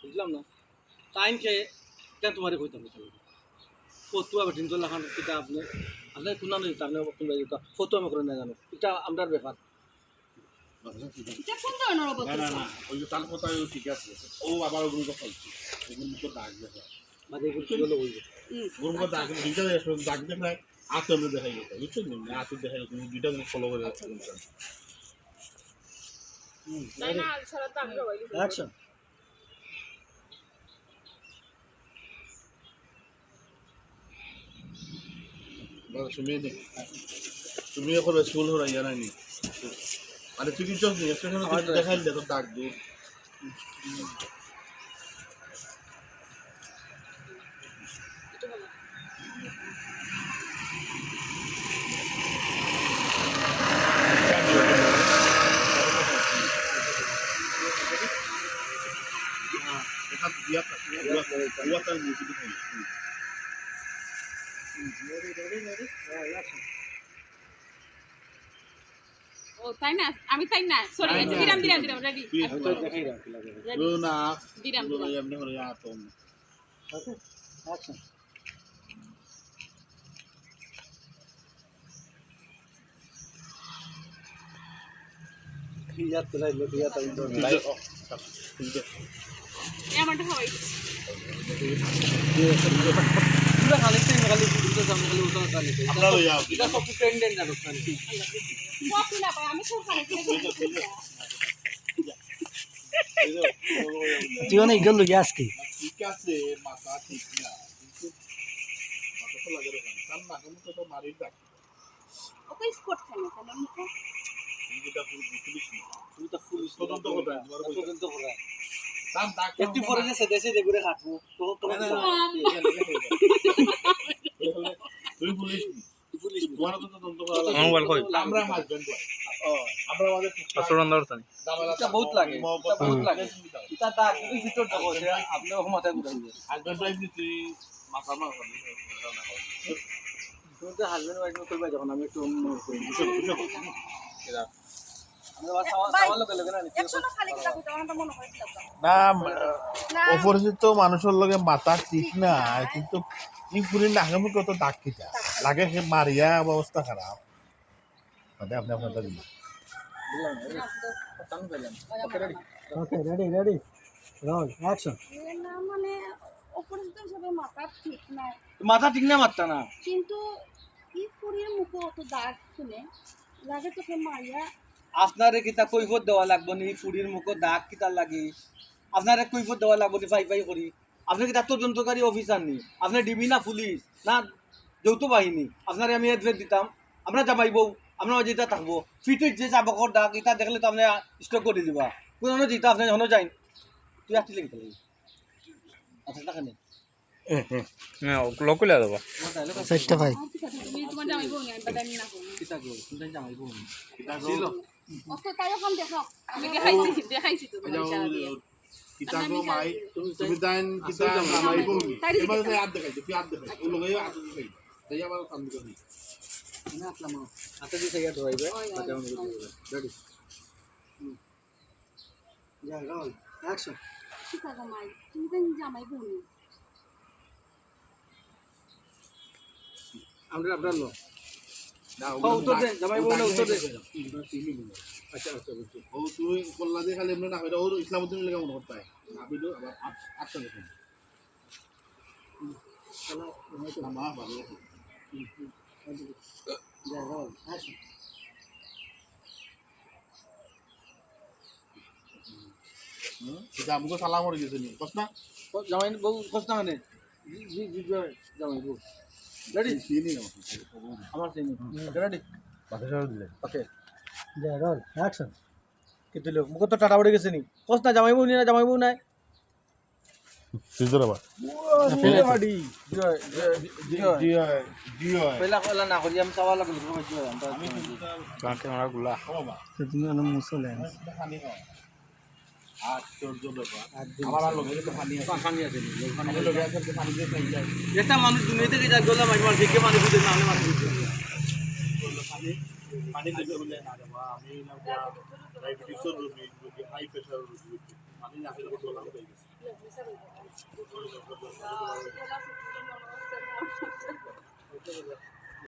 বুঝলাম না? টাইম খেয়ে কেন তোমারে কইতাম ফটো আবার তিনশো লাখান কিতা আপনি আপনি শুনা নেই আপনি কোনবা যেটা ফটো আমি করে না জানো এটা আমরার ব্যাপার। এটা তুমি এখন স্কুল হরা জানা নি মানে তুই কিছু দেখাই দে তো দাগ দূর এটা দিয়া দিয়া তার মুখে দেখাই ও তাই না? আমি তাই না? সরি না। দিরাম দিরাম দিরাম রেডি আমি তো না দিরাম এমনি হরে আতো ওকে অ্যাকশন ইয়াত তোলাই লো ইয়াত আই তো লাই ঠিক আছে এই আমারটা হওয়াই পুরো খালি টাইম খালি দুটো সামনে খালি উঠা খালি আপনারা লইয়া এটা সব ট্রেন্ডেন জানো খালি কপি না পাই আমি সব খাই তুই অনেক গেল আজকে ঠিক আছে মাথা ঠিক না মাথা তো লাগে রে কান না কেমন তো মারি দাগ ওকে স্পট খাই না তাহলে মুখে যেটা পুলিশ না তুই তো পুলিশ তদন্ত করবে, তদন্ত করবে একটু পরে যে সেদে সেদে করে তো তোমার না, না, তুই পুলিশ নি পুলিশ তোমার তো তদন্ত করা লাগে মোবাইল কই? আমরা হাজবেন্ড আমরা আমাদের আসরণ দরতানি এটা বহুত লাগে এটা বহুত লাগে। এটা তা কি ভিতর দেখো যে আপনি ওখানে মাথায় ঘুরাইবে হাজবেন্ড ওয়াইফ তুই মাথা তো হাজবেন্ড ওয়াইফ করবে যখন আমি একটু না না মনে হয় না না। অপরিচিত মানুষের লগে মাথা ঠিক না কিন্তু ই পুরি নাগামে কত দাগ কিটা লাগে সে মারিয়া অবস্থা খারাপ মানে আপনি আপনার দিন না okay ready ready ready roll action না মানে অপরিচিত হিসাবে মাথা ঠিক নাই। মাথা ঠিক না মারতা না। কিন্তু ই মুখে অত দাগ শুনে লাগে তোকে মাইয়া আপনারে কিতা কৈফত দেওয়া লাগবো নি? ফুড়ির মুখো দাগ কিতা লাগি? আপনারে কৈফত দেওয়া লাগবো নি ফাই ফাই করি আপনি কিতা তদন্তকারী অফিসার নি? আপনি ডিবি না পুলিশ না যৌথ বাহিনী? আপনারে আমি এড্রেস দিতাম। আমরা যাবাইব আমরা যেটা থাকব। ফিটির যে চাবকর দাগ এটা দেখলে তো আপনি স্টক করে দিবা। কোনো যেটা আপনি হনো যাই। তুই আসলে কিতা লাগি আচ্ছা টাকা নেই লকুলা দেবা ভাই তুমি তোমার জামাই বউ নাই বাদানি না করো কিতা গো তুমি যাবাইব অত তাই এখন দেখাও আমি দেখাইছি দেখাইছি তো তোমার ইশারা মাই তুমি দাইন কিতা মাই বলি এবার সে আদ দেখাই তুই আদ দেখাই ও লগে আদ দেখাই তাই আবার কাম করি না আসলাম হাতে দিয়ে থেকে ধরাইবে হাতে আমি রেডি যা রোল অ্যাকশন ঠিক আছে মাই তুমি তো জামাই বউ আমরা আপনার লো না ও উত্তর জামাই বলে উত্তর দে। আচ্ছা আচ্ছা বুঝছি ও তুই কল্লা দিয়ে খালি এমনি না হয় ওর ইসলামউদ্দিন লেগে মনে করতে হয়। আবিদু আবার আটটা দেখুন মা ভালো আমাকে সালাম করে গেছে নি। না? জামাই বউ খোঁজ না মানে জি জি জি জয় জামাই বউ। রেডি চিনি আমার চিনি রেডি বাসা সারা দিলে ওকে যা রোল অ্যাকশন কিন্তু লোক মুখ তো টাটা পড়ে গেছে নি খোঁজ না জামাই বউ নি না জামাই বউ নাই সিজর মাডি জয় জয় জয় জি জি হয় পয়লা পয়লা না করি আমি চাওয়া লাগল জয় আমি ক্যামেরা গুলা বাবা তুমি অনেক মুসলে আশ্চর্য ব্যাপার আমার আর লোকে তো পানি আছে পানি আছে আছে পানি দিয়ে খাই যায় একটা মানুষ দুনিয়া থেকে যা গোলা মাছ মার দিকে পানি বুঝে না মাছ বুঝে পানি পানি দিতে বলে না বাবা আমি না ডায়াবেটিসের রোগী রোগী হাই প্রেশার রোগী পানি না খেলে তো লাভ হয়ে গেছে গলা শুকিয়ে মনে হচ্ছে